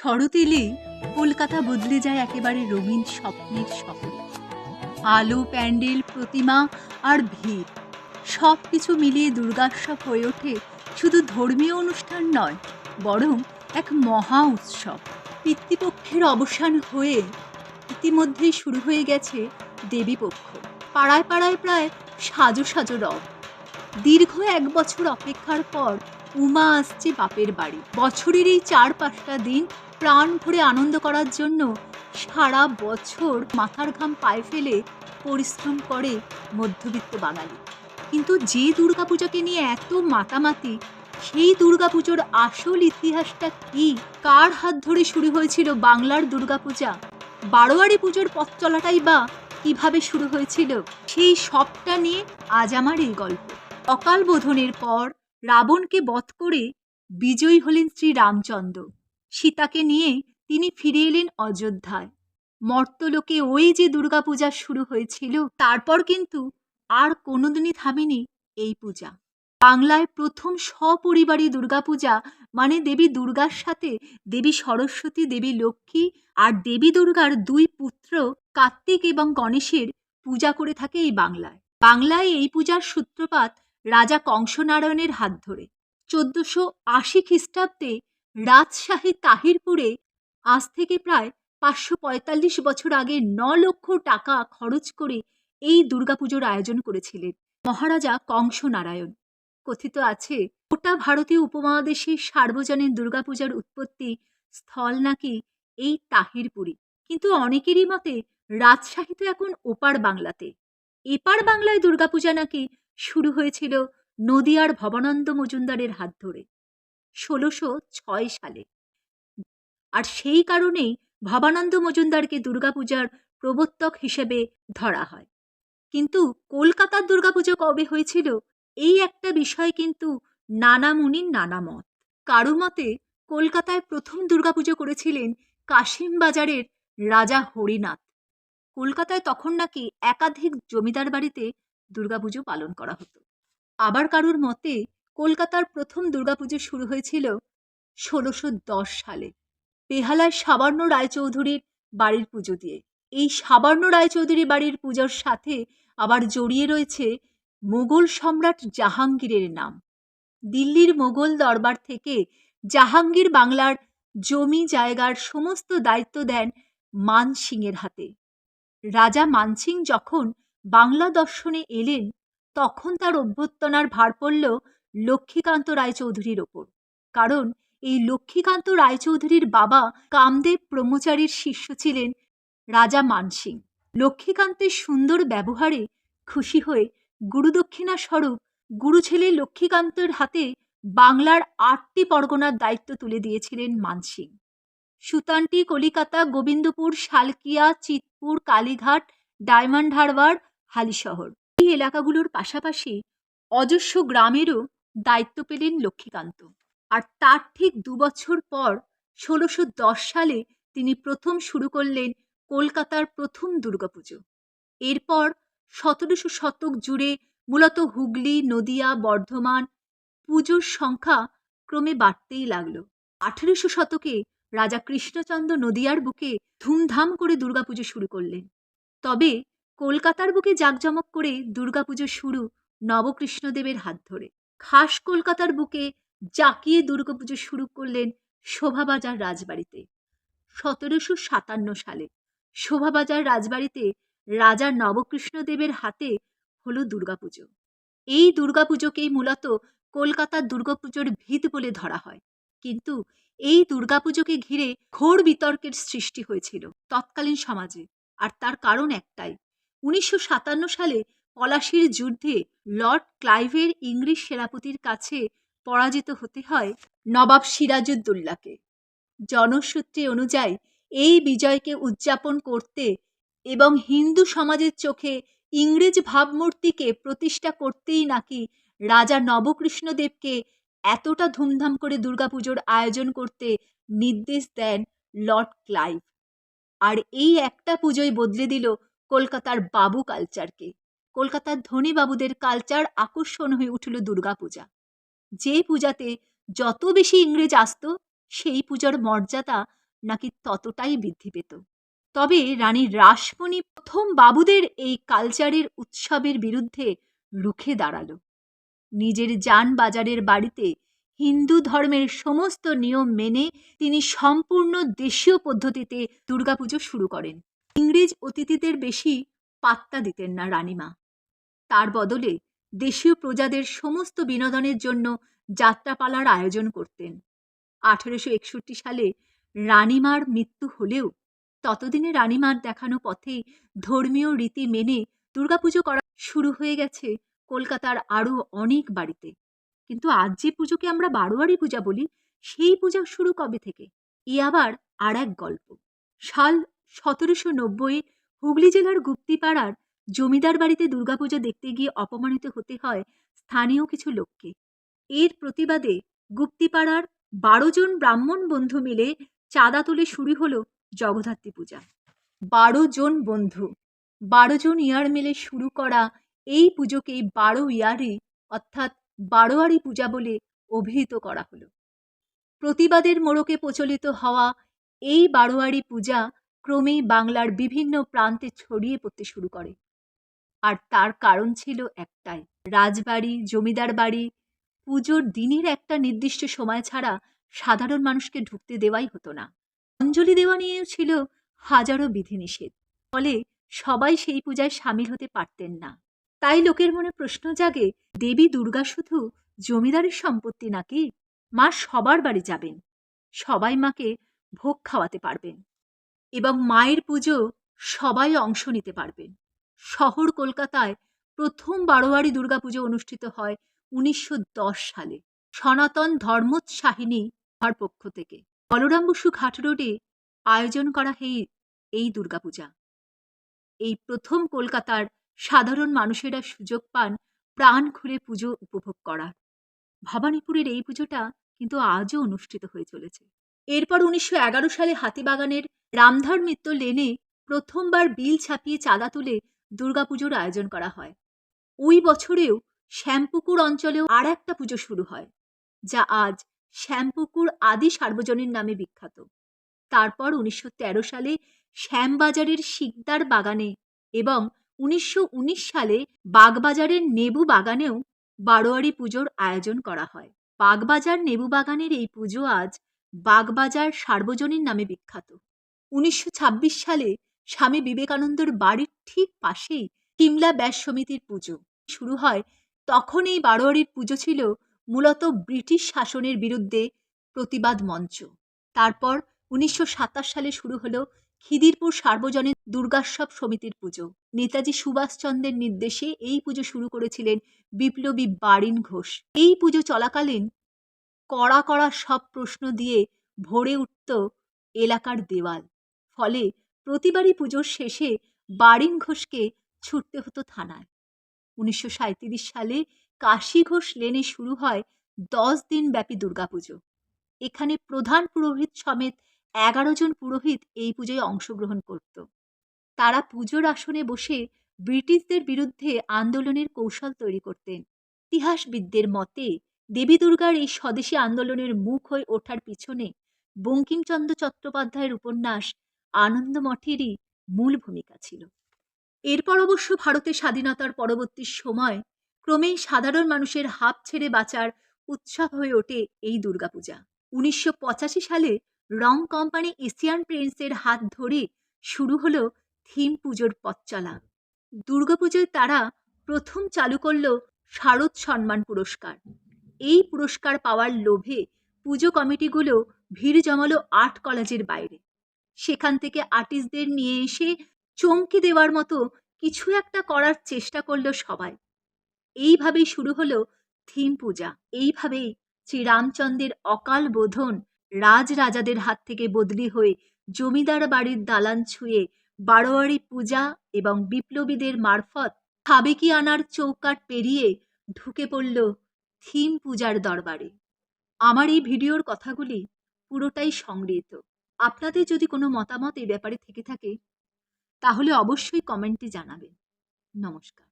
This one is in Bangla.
শরৎ এলেই কলকাতা বদলে যায় একেবারে রঙিন স্বপ্নের শহরে আলো, প্যান্ডেল, প্রতিমা আর ভিড় সব কিছু মিলিয়ে দুর্গাৎসব হয়ে ওঠে শুধু ধর্মীয় অনুষ্ঠান নয়, বরং এক মহা উৎসব। পিতৃপক্ষের অবসান হয়ে ইতিমধ্যেই শুরু হয়ে গেছে দেবীপক্ষ। পাড়ায় পাড়ায় প্রায় সাজো সাজো রব। দীর্ঘ এক বছর অপেক্ষার পর উমা আসছে বাপের বাড়ি। বছরের এই চার পাঁচটা দিন প্রাণ ভরে আনন্দ করার জন্য সারা বছর মাথার ঘাম পায়ে ফেলে পরিশ্রম করে মধ্যবিত্ত বাঙালি। কিন্তু যে দুর্গাপূজাকে নিয়ে এত মাতামাতি, সেই দুর্গাপুজোর আসল ইতিহাসটা কি? কার হাত ধরে শুরু হয়েছিল বাংলার দুর্গাপূজা? বারোয়ারি পুজোর পথ চলাটাই বা কীভাবে শুরু হয়েছিল? সেই সবটা নিয়ে আজ আমার এই গল্প। অকাল বোধনের পর রাবণকে বধ করে বিজয়ী হলেন শ্রী রামচন্দ্র সীতাকে নিয়ে তিনি ফিরে এলেন অযোধ্যায়। মর্তলোকে ওই যে দুর্গাপূজা শুরু হয়েছিল, তারপর কিন্তু আর কোনোদিনই থামেনি এই পূজা। বাংলায় প্রথম সপরিবারী দুর্গাপূজা মানে দেবী দুর্গার সাথে দেবী সরস্বতী, দেবী লক্ষ্মী আর দেবী দুর্গার দুই পুত্র কার্তিক এবং গণেশের পূজা করে থাকে এই বাংলায়। বাংলায় এই পূজার সূত্রপাত রাজা কংসনারায়ণের হাত ধরে। চোদ্দশো আশি খ্রিস্টাব্দে রাজশাহী তাহিরপুরে আজ থেকে প্রায় পাঁচশো পঁয়তাল্লিশ বছর আগে ন লক্ষ টাকা খরচ করে এই দুর্গাপুজোর আয়োজন করেছিলেন মহারাজা কংসনারায়ণ কথিত আছে, গোটা ভারতীয় উপমহাদেশে সার্বজনীন দুর্গাপূজার উৎপত্তি স্থল নাকি এই তাহিরপুরি কিন্তু অনেকেরই মতে রাজশাহী তো এখন ওপার বাংলাতে। এপার বাংলায় দুর্গাপূজা নাকি শুরু হয়েছিল নদিয়ার ভবানন্দ মজুমদারের হাত ধরে। ষোলোশো ছয় সালে। আর সেই কারণেই ভবানন্দ মজুমদারকে দুর্গাপূজার প্রবর্তক হিসেবে ধরা হয়। কিন্তু কলকাতার দুর্গাপুজো কবে হয়েছিল, এই একটা বিষয় কিন্তু নানা মুনির নানা মত কারও মতে কলকাতায় প্রথম দুর্গাপুজো করেছিলেন কাশিম বাজারের রাজা হরিনাথ। কলকাতায় তখন নাকি একাধিক জমিদার বাড়িতে দুর্গাপুজো পালন করা হতো। আবার কারোর মতে কলকাতার প্রথম দুর্গাপুজো শুরু হয়েছিল ষোলোশো দশ সালে। বেহালায় সাবর্ণ রায়চৌধুরীর বাড়ির পুজো দিয়ে। এই সাবর্ণ রায়চৌধুরী বাড়ির পুজোর সাথে আবার জড়িয়ে রয়েছে মোগল সম্রাট জাহাঙ্গীরের নাম। দিল্লির মোগল দরবার থেকে জাহাঙ্গীর বাংলার জমি জায়গার সমস্ত দায়িত্ব দেন মানসিংয়ের হাতে। রাজা মানসিং যখন বাংলা দর্শনে এলেন, তখন তার অভ্যর্থনার ভার পড়ল লক্ষ্মীকান্ত রায়চৌধুরীর ওপর। কারণ এই লক্ষ্মীকান্ত রায়চৌধুরীর বাবা কামদেব ব্রহ্মচারীর শিষ্য ছিলেন রাজা মানসিং। লক্ষ্মীকান্তের সুন্দর ব্যবহারে খুশি হয়ে গুরুদক্ষিণা স্বরূপ গুরু ছেলে লক্ষ্মীকান্তের হাতে বাংলার আটটি পরগনার দায়িত্ব তুলে দিয়েছিলেন মানসিং। সুতানটি কলিকাতা, গোবিন্দপুর, শালকিয়া, চিতপুর, কালীঘাট, ডায়মন্ড হারবার, হালিশহর। এই এলাকাগুলোর পাশাপাশি অজস্র গ্রামেরও দায়িত্ব পেলেন লক্ষ্মীকান্ত। আর তার ঠিক দুবছর পর ষোলোশো সালে তিনি প্রথম শুরু করলেন কলকাতার প্রথম দুর্গাপুজো। এরপর সতেরোশো শতক জুড়ে মূলত হুগলি, নদিয়া, বর্ধমান পুজোর সংখ্যা ক্রমে বাড়তেই লাগল। আঠেরোশো শতকে রাজা কৃষ্ণচন্দ্র নদিয়ার বুকে ধুমধাম করে দুর্গাপুজো শুরু করলেন। তবে কলকাতার বুকে জাঁকজমক করে দুর্গাপুজো শুরু নবকৃষ্ণদেবের হাত ধরে। খাস কলকাতার বুকে জাঁকিয়ে দুর্গাপুজো শুরু করলেন শোভাবাজার রাজবাড়িতে। সতেরোশো সাতান্ন সালে শোভাবাজার রাজবাড়িতে রাজা নবকৃষ্ণদেবের হাতে হলো দুর্গাপুজো। এই দুর্গাপুজোকেই মূলত কলকাতার দুর্গাপুজোর ভিত বলে ধরা হয়। কিন্তু এই দুর্গাপুজোকে ঘিরে ঘোর বিতর্কের সৃষ্টি হয়েছিল তৎকালীন সমাজে। আর তার কারণ একটাই, উনিশশো সাতান্ন সালে পলাশির যুদ্ধে লর্ড ক্লাইভের ইংরেজ সেনাপতির কাছে পরাজিত হতে হয় নবাব সিরাজউদ্দৌলাকে জনসূত্রে অনুযায়ী এই বিজয়কে উদযাপন করতে এবং হিন্দু সমাজের চোখে ইংরেজ ভাবমূর্তিকে প্রতিষ্ঠা করতেই নাকি রাজা নবকৃষ্ণদেবকে এতটা ধুমধাম করে দুর্গাপুজোর আয়োজন করতে নির্দেশ দেন লর্ড ক্লাইভ। আর এই একটা পুজোই বদলে দিল কলকাতার বাবু কালচারকে। কলকাতার ধনী বাবুদের কালচার আকর্ষণ হয়ে উঠল দুর্গাপূজা। যে পূজাতে যত বেশি ইংরেজ আসতো, সেই পূজার মর্যাদা নাকি ততটাই বৃদ্ধি পেত। তবে রানী রাসমণি প্রথম বাবুদের এই কালচারের উৎসবের বিরুদ্ধে রুখে দাঁড়াল। নিজের যান বাজারের বাড়িতে হিন্দু ধর্মের সমস্ত নিয়ম মেনে তিনি সম্পূর্ণ দেশীয় পদ্ধতিতে দুর্গাপুজো শুরু করেন। ইংরেজ অতিথিদের বেশি পাত্তা দিতেন না রানীমা। তার বদলে দেশীয় প্রজাদের সমস্ত বিনোদনের জন্য যাত্রাপালার আয়োজন করতেন। আঠেরোশো একষট্টি সালে রানীমার মৃত্যু হলেও ততদিনে রানীমার দেখানো পথেই ধর্মীয় রীতি মেনে দুর্গাপুজো করা শুরু হয়ে গেছে কলকাতার আরও অনেক বাড়িতে। কিন্তু আজ যে পুজোকে আমরা বারোয়ারি পূজা বলি, সেই পূজা শুরু কবে থেকে? এ আবার আর এক গল্প। সাল সতেরোশো নব্বই হুগলি জেলার গুপ্তিপাড়ার জমিদার বাড়িতে দুর্গাপূজা দেখতে গিয়ে অপমানিত হতে হয় স্থানীয় কিছু লোককে। এর প্রতিবাদে গুপ্তিপাড়ার বারো জন ব্রাহ্মণ বন্ধু মিলে চাঁদা তুলে শুরু হলো জগদ্ধাত্রী পূজা। বারো জন বন্ধু। বারো জন ইয়ার মিলে শুরু করা এই পুজোকে বারো ইয়ারি অর্থাৎ বারোয়ারি পূজা বলে অভিহিত করা হলো। প্রতিবাদের মোড়কে প্রচলিত হওয়া এই বারোয়ারি পূজা ক্রমেই বাংলার বিভিন্ন প্রান্তে ছড়িয়ে পড়তে শুরু করে। আর তার কারণ ছিল একটাই, রাজবাড়ি, জমিদার বাড়ি, পুজোর দিনের একটা নির্দিষ্ট সময় ছাড়া সাধারণ মানুষকে ঢুকতে দেওয়াই হতো না। অঞ্জলি দেওয়া নিয়েও ছিল হাজারো বিধিনিষেধ, ফলে সবাই সেই পূজায় সামিল হতে পারতেন না। তাই লোকের মনে প্রশ্ন জাগে, দেবী দুর্গা শুধু জমিদারের সম্পত্তি নাকি মা সবার বাড়ি যাবেন? সবাই মাকে ভোগ খাওয়াতে পারবেন। এবং মায়ের পুজো সবাই অংশ নিতে পারবেন। শহর কলকাতায় প্রথম বারোয়ারি দুর্গাপুজো অনুষ্ঠিত হয় উনিশশো দশ সালে। সনাতন ধর্মোৎসাহিনী হওয়ার পক্ষ থেকে। বলরাম বসু ঘাট রোডে আয়োজন করা এই এই দুর্গাপূজা এই প্রথম কলকাতার সাধারণ মানুষেরা সুযোগ পান প্রাণ খুলে পুজো উপভোগ করার। ভবানীপুরের এই পুজোটা কিন্তু আজও অনুষ্ঠিত হয়ে চলেছে। এরপর উনিশশো এগারো সালে হাতিবাগানের রামধার মিত্র লেনে প্রথমবার বিল ছাপিয়ে চাঁদা তুলে দুর্গাপুজোর আয়োজন করা হয়। ওই বছরেও শ্যামপুকুর অঞ্চলেও আর একটা পুজো শুরু হয়, যা আজ শ্যামপুকুর আদি সার্বজনীন নামে বিখ্যাত। তারপর উনিশশো তেরো সালে শ্যামবাজারের শিকদার বাগানে এবং উনিশশো উনিশ সালে বাগবাজারের নেবু বাগানেও বারোয়ারি পুজোর আয়োজন করা হয়। বাগবাজার নেবু বাগানের এই পুজো আজ বাগবাজার সার্বজনীন নামে বিখ্যাত। উনিশশো ছাব্বিশ সালে স্বামী বিবেকানন্দর বাড়ির ঠিক পাশেই কিমলা ব্যাস সমিতির পুজো শুরু হয়। তখন এই বারোয়ারির পুজো ছিল মূলত ব্রিটিশ শাসনের বিরুদ্ধে প্রতিবাদ মঞ্চ। তারপর উনিশশো সাতাশ সালে শুরু হলো খিদিরপুর সার্বজনীন দুর্গাসব সমিতির পুজো। নেতাজি সুভাষচন্দ্রের নির্দেশে এই পুজো শুরু করেছিলেন বিপ্লবী বারিন ঘোষ। এই পুজো চলাকালীন কড়া কড়া সব প্রশ্ন দিয়ে ভরে উঠত এলাকার দেওয়াল। ফলে প্রতিবারই পুজোর শেষে বারিন ঘোষকে ছুটতে হতো থানায়। উনিশশো সাঁইত্রিশ সালে কাশী ঘোষ লেনে শুরু হয় দশ দিন ব্যাপী দুর্গাপুজো এখানে প্রধান পুরোহিত সমেত এগারো জন পুরোহিত এই পুজোয় অংশগ্রহণ করত। তারা পুজোর আসনে বসে ব্রিটিশদের বিরুদ্ধে আন্দোলনের কৌশল তৈরি করতেন। ইতিহাসবিদদের মতে, দেবী দুর্গার এই স্বদেশী আন্দোলনের মুখ হয়ে ওঠার পিছনে বঙ্কিমচন্দ্র চট্টোপাধ্যায়ের উপন্যাস আনন্দমঠেরই মূল ভূমিকা ছিল। এরপর অবশ্য ভারতের স্বাধীনতার পরবর্তী সময় ক্রমেই সাধারণ মানুষের হাত ছেড়ে বাঁচার উৎসব হয়ে ওঠে এই দুর্গাপূজা। উনিশশো পঁচাশি সালে রং কোম্পানি এশিয়ান পেন্টসের হাত ধরে শুরু হলো থিম পুজোর পথ চলা। দুর্গাপুজোয় তারা প্রথম চালু করল শারদ সম্মান পুরস্কার। এই পুরস্কার পাওয়ার লোভে পুজো কমিটিগুলো ভিড় জমালো আর্ট কলেজের বাইরে। সেখান থেকে আর্টিস্টদের নিয়ে এসে চমকে দেওয়ার মতো কিছু একটা করার চেষ্টা করল সবাই। এইভাবেই শুরু হলো থিম পূজা। এইভাবেই শ্রীরামচন্দ্রের অকাল বোধন রাজরাজাদের হাত থেকে বদলি হয়ে জমিদার বাড়ির দালান ছুঁয়ে বারোয়ারি পূজা এবং বিপ্লবীদের মারফত সাবেকি আনার চৌকাট পেরিয়ে ঢুকে পড়ল থিম পূজার দরবারে। আমার এই ভিডিওর কথাগুলি পুরোটাই সংগৃহীত। আপনাদের যদি কোনো মতামত এই ব্যাপারে থেকে থাকে তাহলে অবশ্যই কমেন্টে জানাবেন। নমস্কার।